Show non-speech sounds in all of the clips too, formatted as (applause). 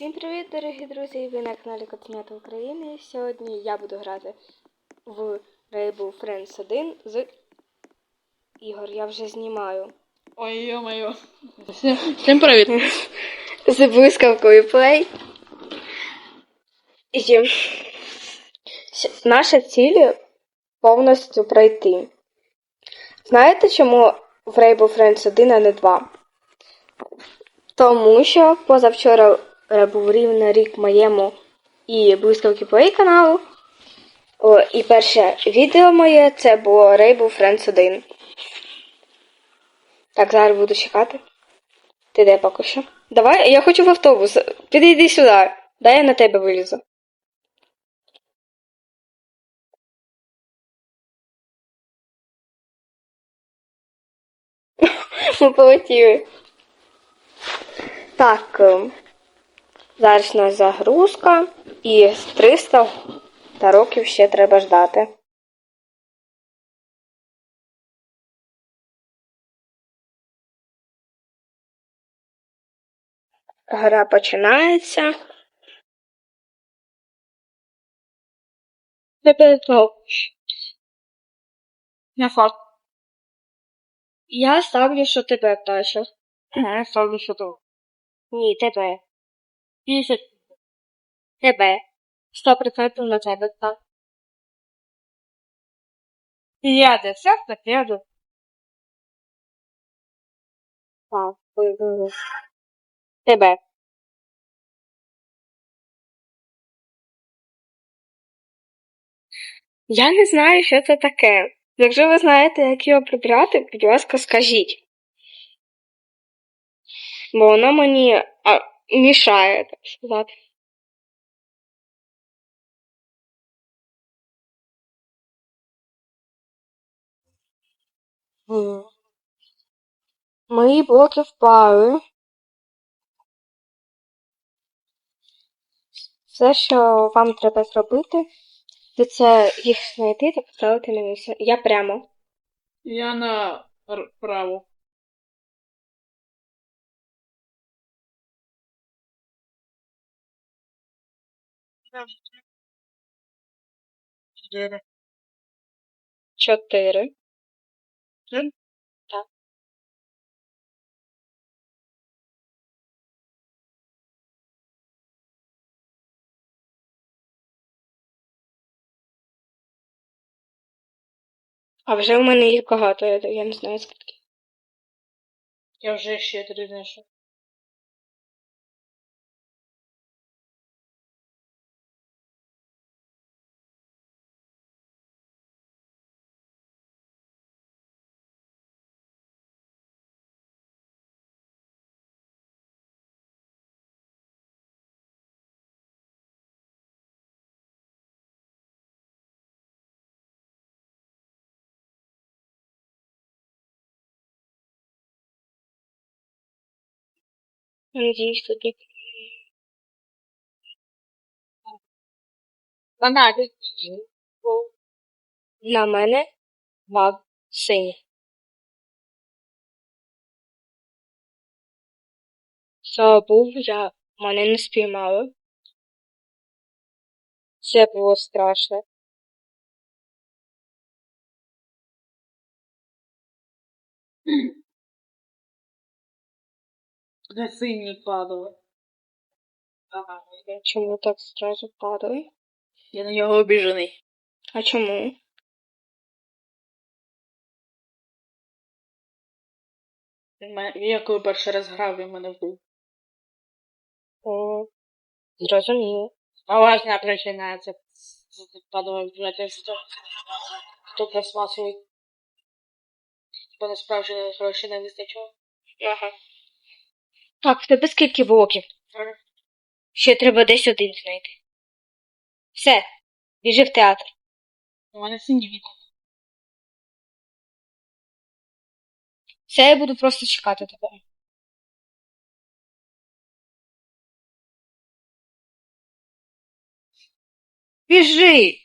Всім привіт, дорогі друзі! Ви на каналі Котенята України. Сьогодні я буду грати в Rainbow Friends 1 з Ігор. Я вже знімаю. Ой, ё-моё. Всім, привіт. З блискавкою Play. І наша ціль повністю пройти. Знаєте, чому в Rainbow Friends 1, а не 2? Тому що позавчора був рівно рік моєму і блискавки Play каналу. О, і перше відео моє це було Rainbow Friends 1. Так, зараз буду чекати. Ти де поки що? Давай, я хочу в автобус. Підійди сюди. Дай я на тебе вилізу. (laughs) Ми полетіли. Так. Зараз у нас загрузка. І 300 та років ще треба ждати. Гра починається. Не факт. Я ставлю, що тебе краще. Я ставлю, що то. Ні, тебе. 50. Тебе. Сто процентів на тебе так. Я десятка, еду. Так. виберу. Тебе. Я не знаю, що це таке. Якщо ви знаєте, як його прибрати, будь ласка, скажіть. Бо воно мені а, так сказати. Мої блоки впали. Все, що вам треба зробити, це це їх знайти та поставити на місце. Я прямо. Я на право. Чотири. Чотири. Чотири? Так. А вже в мене їх багато, я, я не знаю скільки. Я вже ще три знайшов. Надіюсь, тут ні. Банати. На мене два сині. Слава Богу, я мене не спіймали. Це було страшно. Де сині падали. Ага. Чому так зразу падали? Я на нього обіжений. А чому? Я коли перший раз грав, він мене вбив. О, зрозуміло. Поважна причина це падало вбивати, що хто пластмасовий. Бо насправді грошей не вистачило. Ага. Так, в тебе скільки блоків? Ще треба десь один знайти. Все, біжи в театр. У мене сині. Все, я буду просто чекати тебе. Біжи!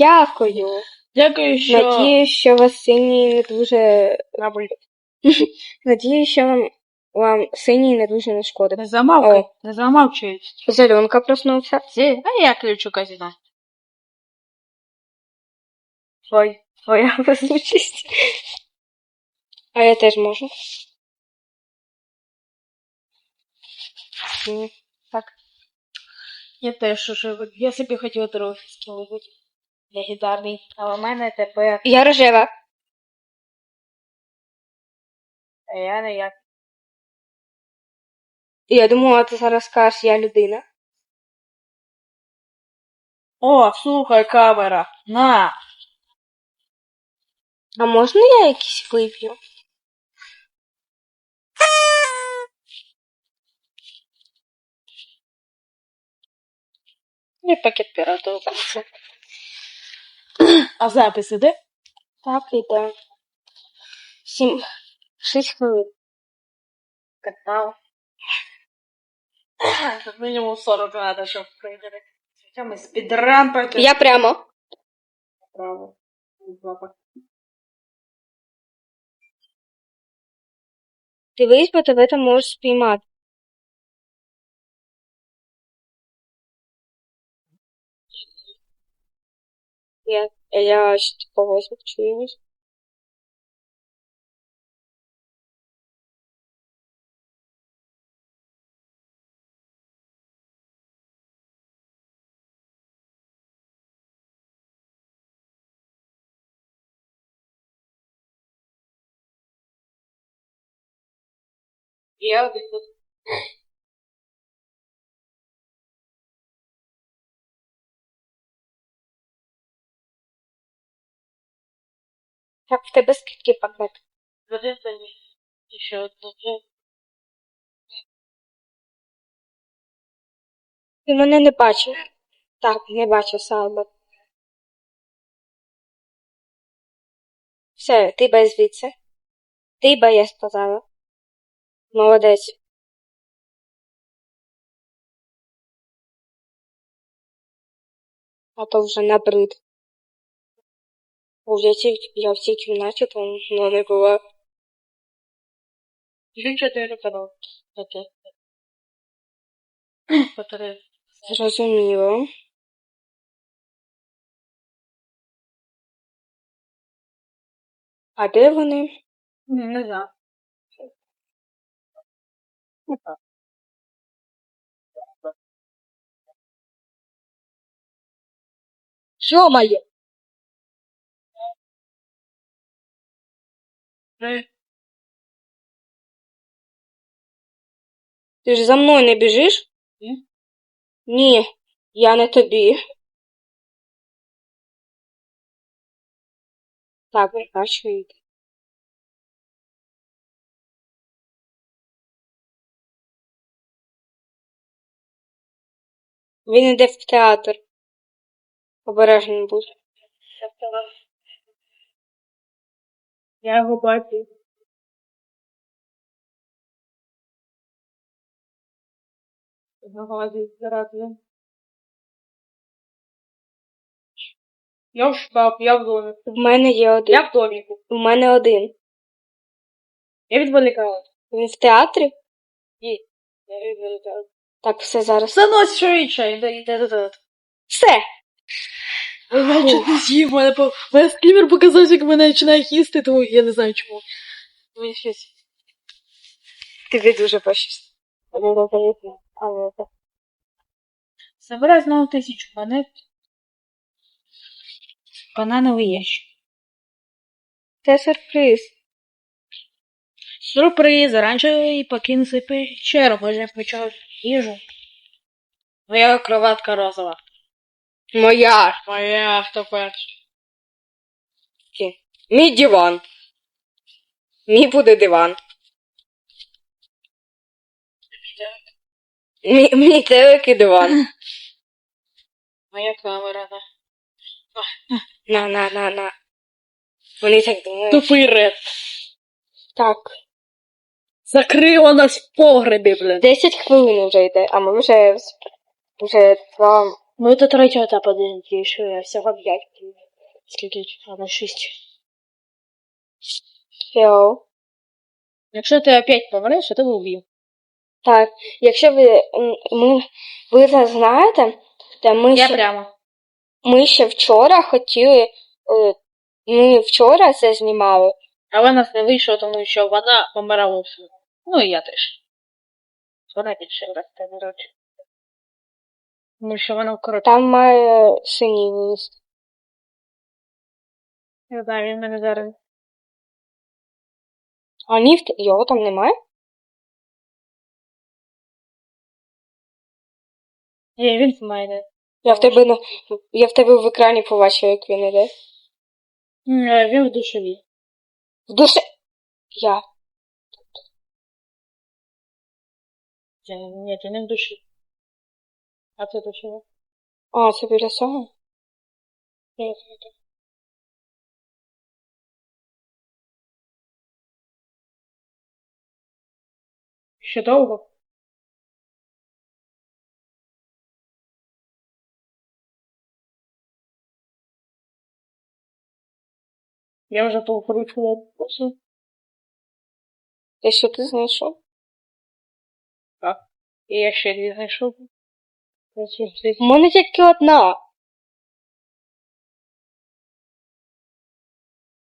Дякую. Дякую, що... Надіюсь, що вас синій не дуже. Мабуть, (laughs) Надіюсь, що вам, вам синій не дуже не шкодить. Не замовкай, О. не замовчують. Зеленка проснувся. Всі, а я ключу казіна. Твой, твоя (laughs) везучість. А я теж можу. Ні. Я теж уже, я собі хотіла трохи скинути легендарний, але в мене тепер, Я рожева. а я не як. Я думала, ти зараз скажеш, я людина. О, слухай, камера, на! А можна я якісь вип'ю? І пакет пірату. А запис іде? Так, іде. Сім. Шість хвилин. Канал. Тут мінімум 40 надо, щоб прийняти. Хоча ми спідран пройти. Я прямо. Право. Дивись, бо тебе там можеш спіймати. Я, я ще когось чуюсь. Я один тут. Так, в тебе скільки пакет? Один за ні. І ще одну. Ти мене не бачив. Так, не бачив Салбер. Все, ти без звідси. Ти бе, я сказала. Молодець. А то вже набрид. О, я, я в цій кімнаті, там ну, не була. Він чотири канал. (clears throat) Зрозуміло. А де вони? Не знаю. Що моє? Три. Ти ж за мною не біжиш? Ні. Ні, я не тобі. Так, йде. Він йде в театр. Обережний будь. Я його заразно. Я в шкаф, я в домі. В мене є один. Я в доміку. У мене один. Я відволікалась. Він в театрі? Ні. Я відволікалась. Так, все зараз. Занось швидше, йде, йде тебе. Все! Ви бачите, не з'їв, мене по... Мене скімер показав, як мене починає їсти, тому я не знаю чому. Мені щось... Тобі дуже пощастило. Забирай знову тисячу монет. Банановий ящик. Це сюрприз. Сюрприз, оранжевий покинути печеру, може почав їжу. Моя кроватка розова. Моя. Моя хто перший. Мій диван. Мій буде диван. Мій, мій телек і диван. (laughs) Моя камера, да. На, на, на, на. Вони так думають. Тупий ред. Так. Закрила нас в погребі, блин. 10 хвилин вже йде, а ми вже, вже два Ми до третього етапу дійшли, всього п'ять. Скільки? А, на шість. Все. Якщо ти опять помреш, то тебе. Так, якщо ви, ми, ви це знаєте, то ми ще, прямо. ми ще вчора хотіли, е, ми вчора це знімали. Але нас не вийшло, тому що вона помирала. Ну і я теж. Вона більше раз не. Тому що вона коротка. Там має синій лист. Я знаю, він мене зараз. А те- його там немає? Ні, він в мене. Я в тебе на я в тебе в екрані побачив, як він іде. М, е, Він в душовій. В душі. Я. Ні, це не в душі. А це душова. А, це біля це не так. Ще довго? Я вже покручувала. Те, що ти знайшов? І я ще дві знайшов. Ще мене тільки одна.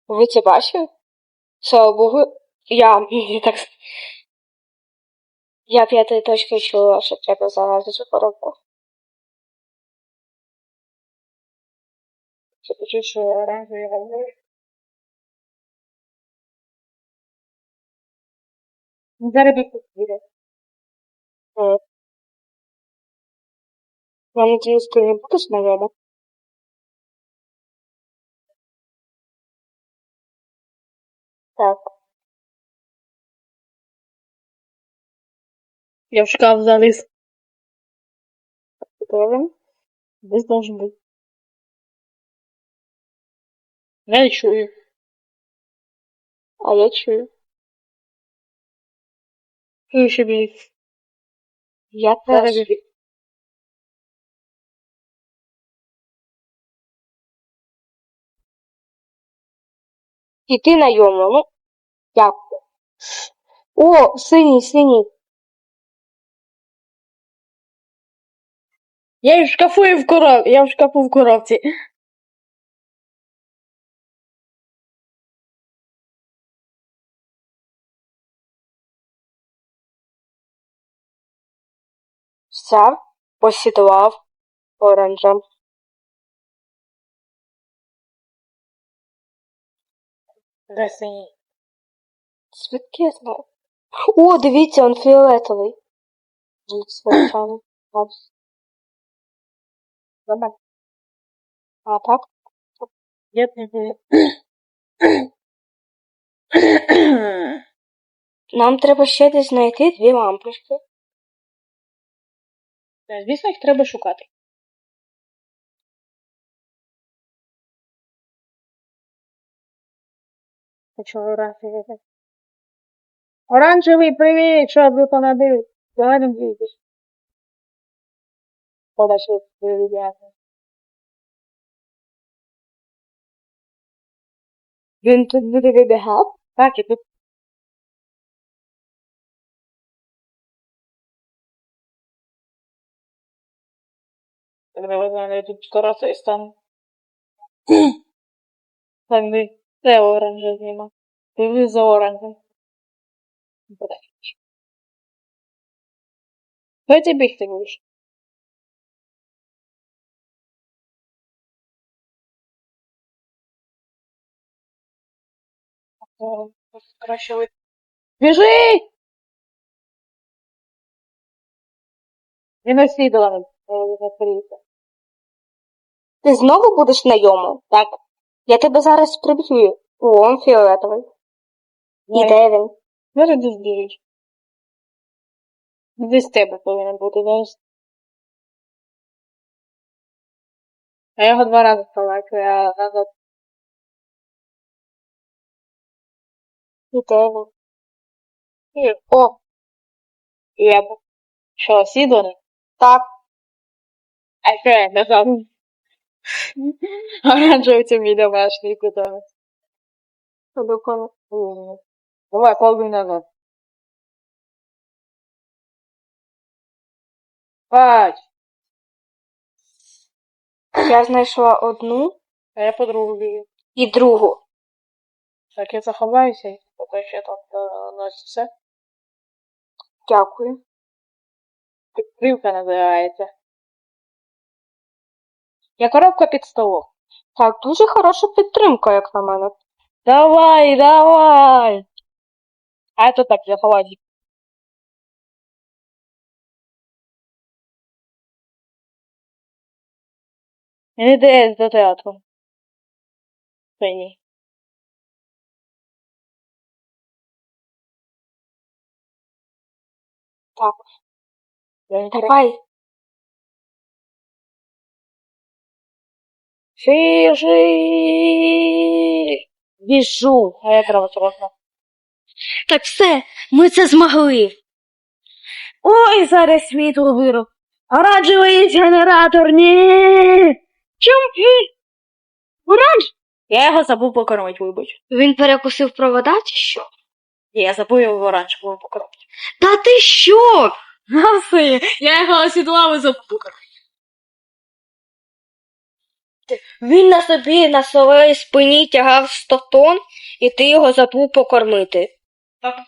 Ви це бачили? Слава Богу, я так. Я п'ятою точкою чула, що треба залазити в коробку. Це почув, що оранжевий говорить. Зараз би буде. Надіюсь, ти не будеш знайома. Так. Я в шкаф заліз. Добре. Десь должен бути. Я не чую. А я чую. Чую, що біжить. Я Зараз І ти знайома, ну. Дякую. О, синій, синій. Я в шкафу і в коров... Я в шкафу в коробці. Взяв, посідував оранжем. Синій? Звідки я знаю? О, дивіться, он фіолетовий. Звичайно. Добре. А так? Я не. Нам треба ще десь знайти дві лампочки. Звісно, їх треба шукати. Хочу оранжевий. Оранжевий, привіт! Що ви понадили? Давай не бійся. Подошли, привіт. Він тут буде вибігав. Так, і тут. Треба знаю, тут скоро цей стан. Так, ви. Це оранжевий нема. Дивись за. Буде. Хай ти бігти будеш. О, Краще ви. Біжи! Він наслідував на Ти знову будеш знайомий? Так. Я тебе зараз приб'ю. Он фіолетовий. І де він? Зараз десь біжить. Десь тебе повинен бути, знаєш. А я його два рази спалакаю, а назад. І де він? І, о! Я б- Що, сідони? Так. А що я назад? Оранжевий це мій домашній куток. М. Давай, колбуй назад. Бач, Я знайшла одну а я подругу бігу. і другу. Так я заховаюся, поки ще там е, носиться. Дякую. Підкривка називається. Я коробка під столом. Так, дуже хороша підтримка, як на мене. Давай, давай! А это так, я холодик. Він іде до театру. Синій. Так. Давай. Фіши! Біжу. А я треба. Так все, ми це змогли. Ой, зараз світло виру. Оранжевий генератор, ні. Чому? Оранж? Я його забув покормити, вибач. Він перекусив провода чи що? Ні, я забув його оранжевого покормити. Та ти що? Гаси, я його осідлав і забув покормити. Він на собі на своїй спині тягав 100 тонн, і ти його забув покормити. Так.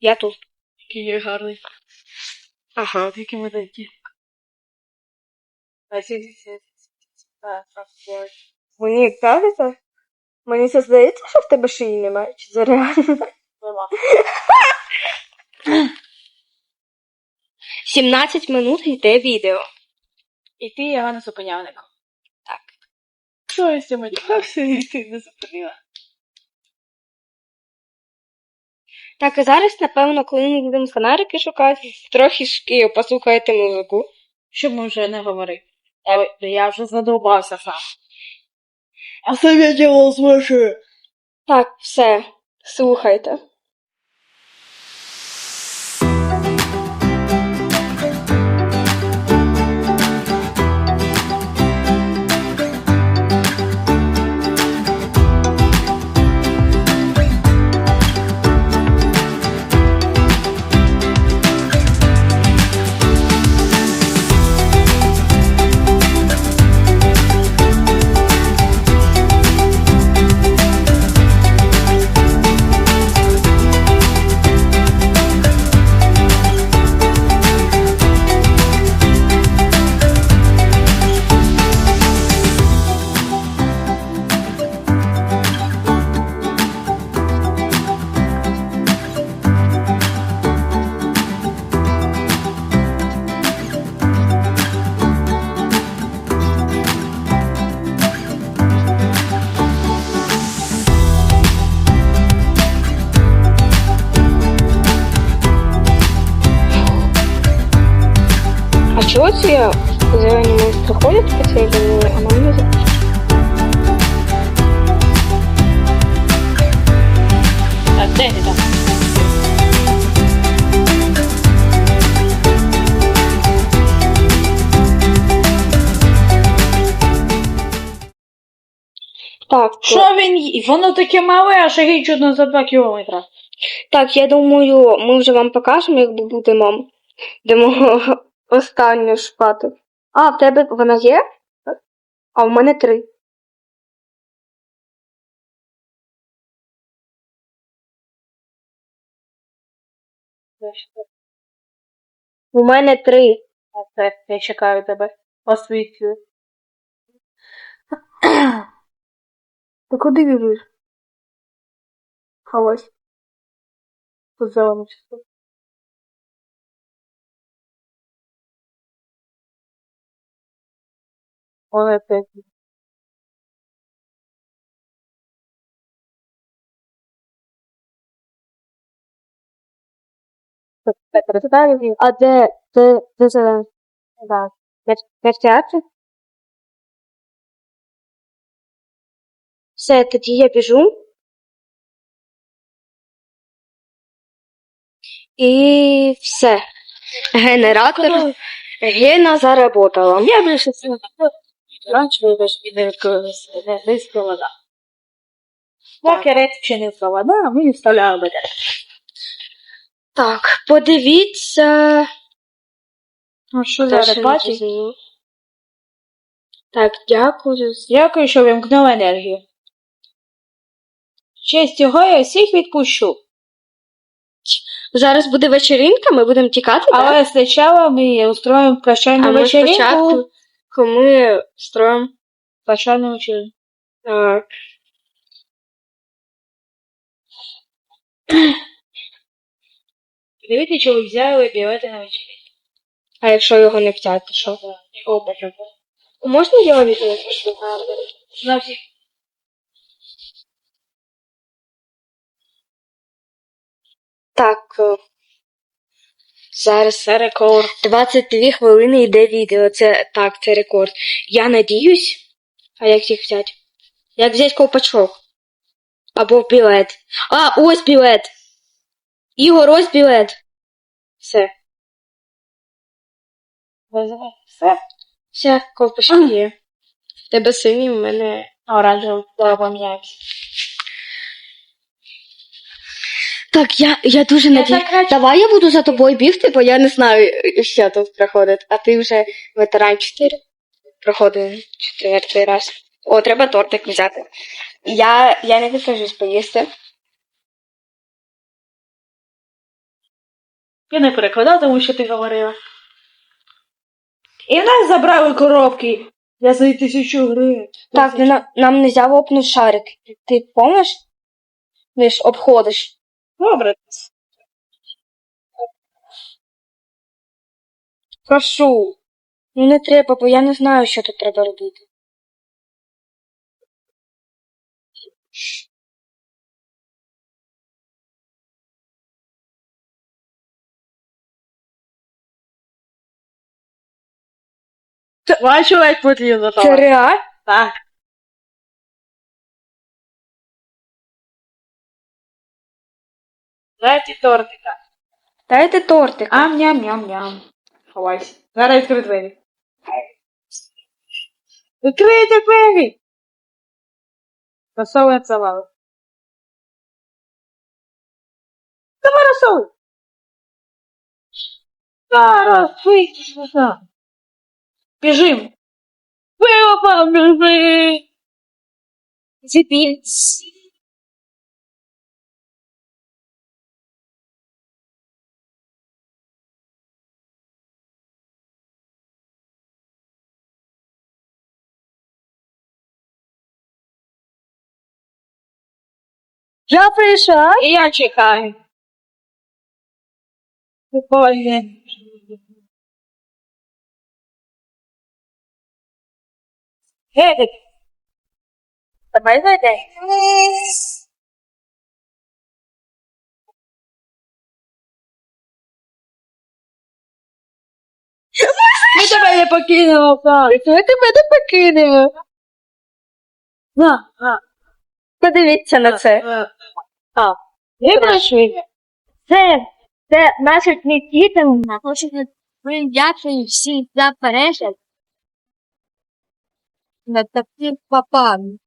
Я тут. Який є гарний. Ага. Який ми такі. Мені кажеться, мені це здається, що в тебе шиї немає. Чи це реально? Нема. 17 минут йде відео. І ти його не зупиняв ніколи. Так. Що я? Все, і ти не зупинила. Так, і зараз, напевно, коли ми будемо фонарики шукати, трохи шки, послухайте музику. Щоб ми вже не говорили. Я, я вже задовбався сам. А себе діло смеши. Так, все, слухайте. Так, де? Так, то- Що він ї- Воно таке мале, а шаги чудно за 2 кілометра. так, я думаю, ми вже вам покажемо, як будемо йдемо (laughs) останню шукати. А, в тебе вона є? А в мене три. У мене три. Я чекаю тебе. Освітлюю. (clears throat) Ти куди біжиш? Хавась. Тут зелену частину. Вони опять. А де, де, де зелений? Так. В? Все, тоді я біжу. І все. Генератор, Гена заработала. Я більше це раніше вибач від не десь провода. Поки ред вчинив провода, ми вставляли батарею. Так, подивіться. Ну що Те, за бачиш? Так, дякую. Дякую, що вимкнув енергію. В честь його я всіх відпущу. Зараз буде вечеринка, ми будемо тікати, так? Але спочатку ми устроїмо прощальну А ми вечеринку. спочатку, ми строїмо. Прощальну вечеринку. Так. Дивіться, чи ви взяли білети на вечеринку. А якщо його не взяти, то що? О, боже. Можна я відео? На всіх. Так. е, Зараз Це рекорд. 22 хвилини йде відео. Це так, це рекорд. Я надіюсь. А як їх взяти? Як взяти ковпачок? Або білет. А, ось білет. Ігор, ось білет. Все. Все. Все, ковпачки є. В Тебе синій, в мене Оранжевий. Поміняємося. Так, я, я дуже надію. Давай я буду за тобою бігти, бо я не знаю, що тут проходить. А ти вже ветеран 4 проходив четвертий раз. О, треба тортик взяти. Я, я не відкажусь поїсти. Я не перекладав, тому що ти говорила. І в нас забрали коробки. Я за тисячу гривень. Так, не на- нам не можна лопнути шарик. Ти помниш? Ви ж обходиш. Добре. Прошу. Ну не треба, бо я не знаю, що тут треба робити. Бачу, як потрібно. Це реально? Так. Дайте тортика. Дайте тортик. Ам-ням-ням-ням. Ховайся. Зараз відкрий двері. Відкрийте двері! Розсовує завали. Давай розсовуй! Зараз, вийди сюди. Біжим. Вилопа, біжи! Зіпільць. Я прийшла. І я чекаю. Боже. Гей, давай зайди. Ми тебе не покинемо, Фарик. Ми тебе не покинемо. На, на. Подивіться на це. А, не пройшли. Це, це наша Нікітина. Хочемо дякую всім за перегляд. На таких папам.